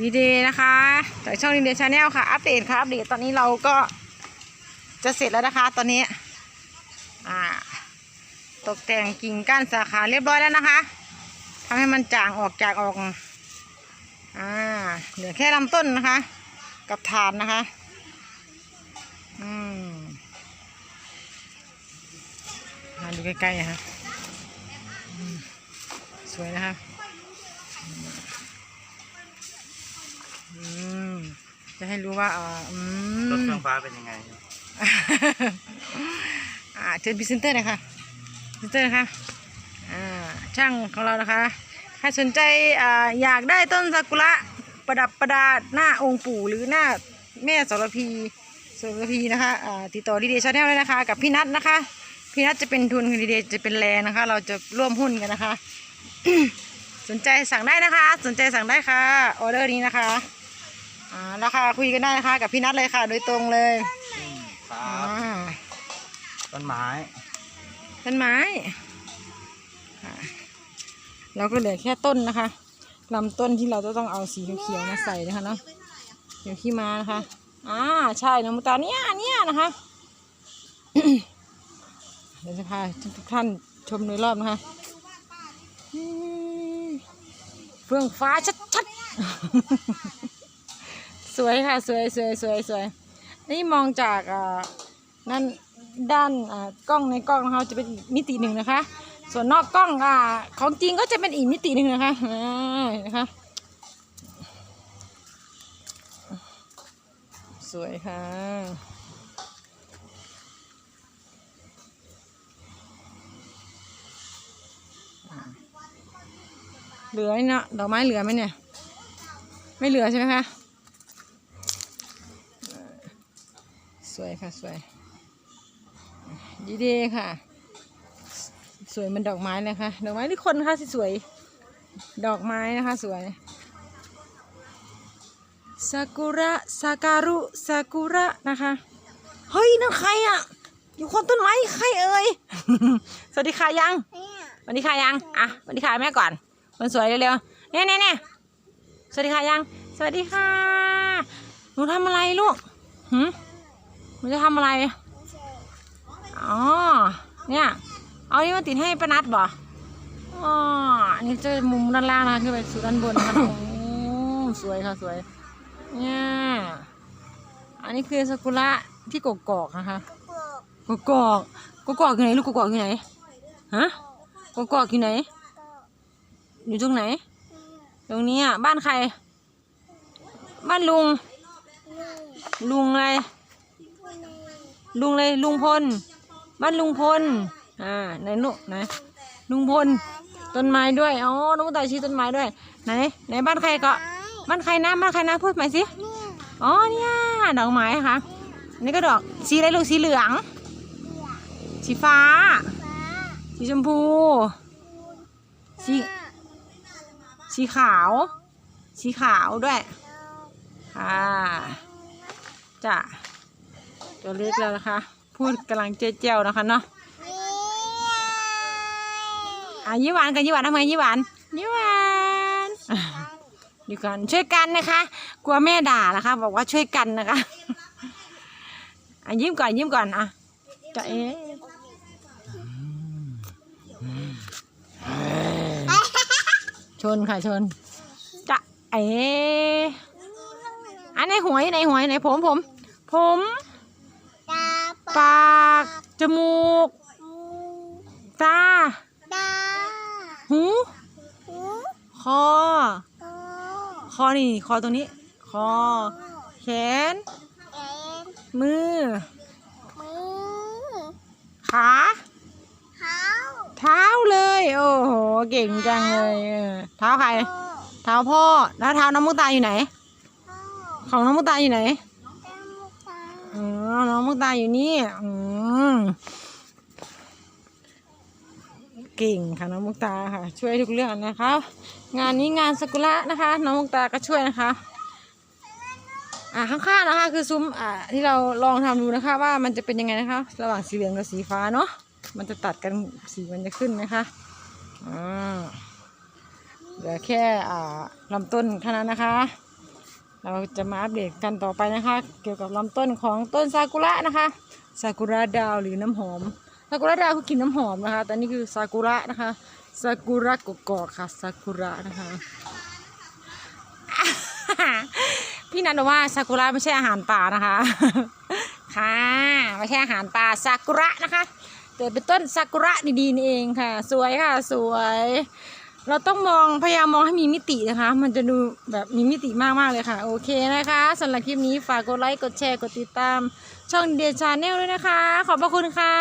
ดีเดย์นะคะจากช่องดีเดย์ชาแนลค่ะ อัปเดตค่ะอัปเดตตอนนี้เราก็จะเสร็จแล้วนะคะ ตอนนี้อ่าตกแต่งกิ่งก้านสาขาเรียบร้อยแล้วนะคะทำให้มันจางออกจากออกอ่าเหลือแค่ลำต้นนะคะ กับฐานนะคะอืมมาดูใกล้ๆนะคะสวยนะคะ จะให้รู้ว่าอ่าอืรถมเครื่องฟ้าเป็นยังไงอ่าเชิญพรีเซนเตอร์หน่อยค่ะพรีเซนเตอร์นะคะอ่าช่างของเรานะคะใครสนใจอ่าอยากได้ต้นซากุระประดับประดาหน้าองค์ปู่หรือหน้าแม่สรพีสรพีนะคะอ่าติดต่อดีเดชาแนลเลยนะคะ กับพี่นัทนะคะ พี่นัทจะเป็นทุนดีเดจะเป็นแรงนะคะ เราจะร่วมหุ้นกันนะคะ สนใจสั่งได้นะคะ สนใจสั่งได้ค่ะออเดอร์นี้นะคะ อ่าราคาคุยกันได้นะคะกับพี่นัทเลยค่ะ โดยตรงเลยครัอ่าบต้นไม้ต้นไม้ค่ะเราก็เหลือแค่ต้นนะคะลำต้นที่เราจะต้องเอาสีเขียวๆมาใส่นะคะเนาะเขียวขี้ม้านะคะอ่าใช่น้องมุตาเนี่ยเนี่ยนะคะ เดี๋ยวจะพาทุกท่านชมโดยรอบนะคะอืมเฟื่องฟ้าชัดๆ สวยค่ะสวยสวยสวยสวยนี่มองจากนั่นด้านกล้องในกล้องนะคะจะเป็นมิติหนึ่งนะคะ ส่วนนอกกล้องอ่าของจริงก็จะเป็นอีกมิติหนึ่งนะคะนะคะสวยค่ะเหลือเนาะดอกไม้เหลือไหมเนี่ย ไม่เหลือใช่ไหมคะอ่า สวยค่ะสวย ดีดีค่ะ สวยมันดอกไม้เลยค่ะ ดอกไม้ที่คนค่ะสวย ดอกไม้นะคะสวยซากุระซาการุซากุระนะคะ เฮ้ยนั่นใครอะ อยู่คนต้นไม้ใครเอ่ย สวัสดีค่ะยังสวัสดีค่ะยัง อะสวัสดีค่ะแม่ก่อนคนสวยเร็วๆเนี่ยเนี่ยเนี่ยสวัสดีค่ะยัง สวัสดีค่ะ หนูทำอะไรลูกหืม หนูจะทำอะไร อ๋อ เนี่ย เอานี่มาติดให้ป้านัดบ่ อ๋อ อันนี้จะมุมด้านล่างนะคะคือไปสู่ด้านบนนะคะโอ้สวยค่ะสวย เนี่ย อันนี้คือซากุระที่กกอกนะคะ กกอกกกอกอยู่ไหนลูกกกอกอยู่ไหน ฮะ กกอกอยู่ไหน อยู่ตรงไหน ตรงนี้อะ บ้านใคร บ้านลุง ลุงอะไร ลุงเลยลุงพล บ้านลุงพล อ่าไหนลูกไหนลุงพล ต้นไม้ด้วย อ๋อ น้องตายชี้ต้นไม้ด้วย ไหน ไหนบ้านใครก็ บ้านใครนะ บ้านใครนะ พูดใหม่สิ อ๋อ เนี่ย ดอกไม้ค่ะนนี่ก็ดอก สีอะไรลูก สีเหลือง สีฟ้า สีชมพู สี สีขาว สีขาวด้วย ค่ะจ้ะ ตัวเล็กแล้วนะคะ พูดกำลังเจ๊เจ้านะคะเนาะอะยี่หวานกันยี่หวานทำไมยี่หวานยี่หวานอะอยู่กันช่วยกันนะคะ กลัวแม่ด่านะคะ บอกว่าช่วยกันนะคะอะยิ้มก่อนยิ้มก่อนอะจะเอ๊ชนค่ะชนจะเอ๊อันไหนหัวไหนหัวไหนผมผม ผม ปาก จมูกตาหูคอคอนี่ คอตรงนี้ คอ แขนมือขาเท้าเลย โอ้โห เก่งจังเลยเออเท้าใครเท้าพ่อ แล้วเท้าน้องมุกตาอยู่ไหนของน้องมุกตาอยู่ไหน อ๋อ น้องมุกตาอยู่นี่ อืมเก่งค่ะน้องมุกตาค่ะ ช่วยทุกเรื่องนะคะ งานนี้งานสกุระนะคะ น้องมุกตาก็ช่วยนะคะ อ่าข้างๆนะคะ คือซุ้มอ่าที่เราลองทำดูนะคะ ว่ามันจะเป็นยังไงนะคะ ระหว่างสีเหลืองกับสีฟ้าเนาะมันจะตัดกันสีมันจะขึ้นนะคะอ่าเหลือแค่อ่าลำต้นเท่นั้นนะคะ เราจะมาอัปเดตกันต่อไปนะคะ เกี่ยวกับลำต้นของต้นซากุระนะคะซากุระดาวหรือน้ำหอมซากุระดาวคือกลิ่นน้ำหอมนะคะแต่นี่คือซากุระนะคะซากุระกกอกค่ะซากุระนะคะ พี่นันบอกว่าซากุระไม่ใช่อาหารป่านะคะค่ะไม่ใช่อาหารป่าซากุระนะคะแต่เป็นต้นซากุระดีๆนี่เองค่ะ สวยค่ะสวย เราต้องมองพยายามมองให้มีมิตินะคะ มันจะดูแบบมีมิติมากมากเลยค่ะ โอเคนะคะสำหรับคลิปนี้ฝากกดไลค์กดแชร์กดติดตาม ช่องเดียชาแนลด้วยนะคะ ขอบพระคุณค่ะ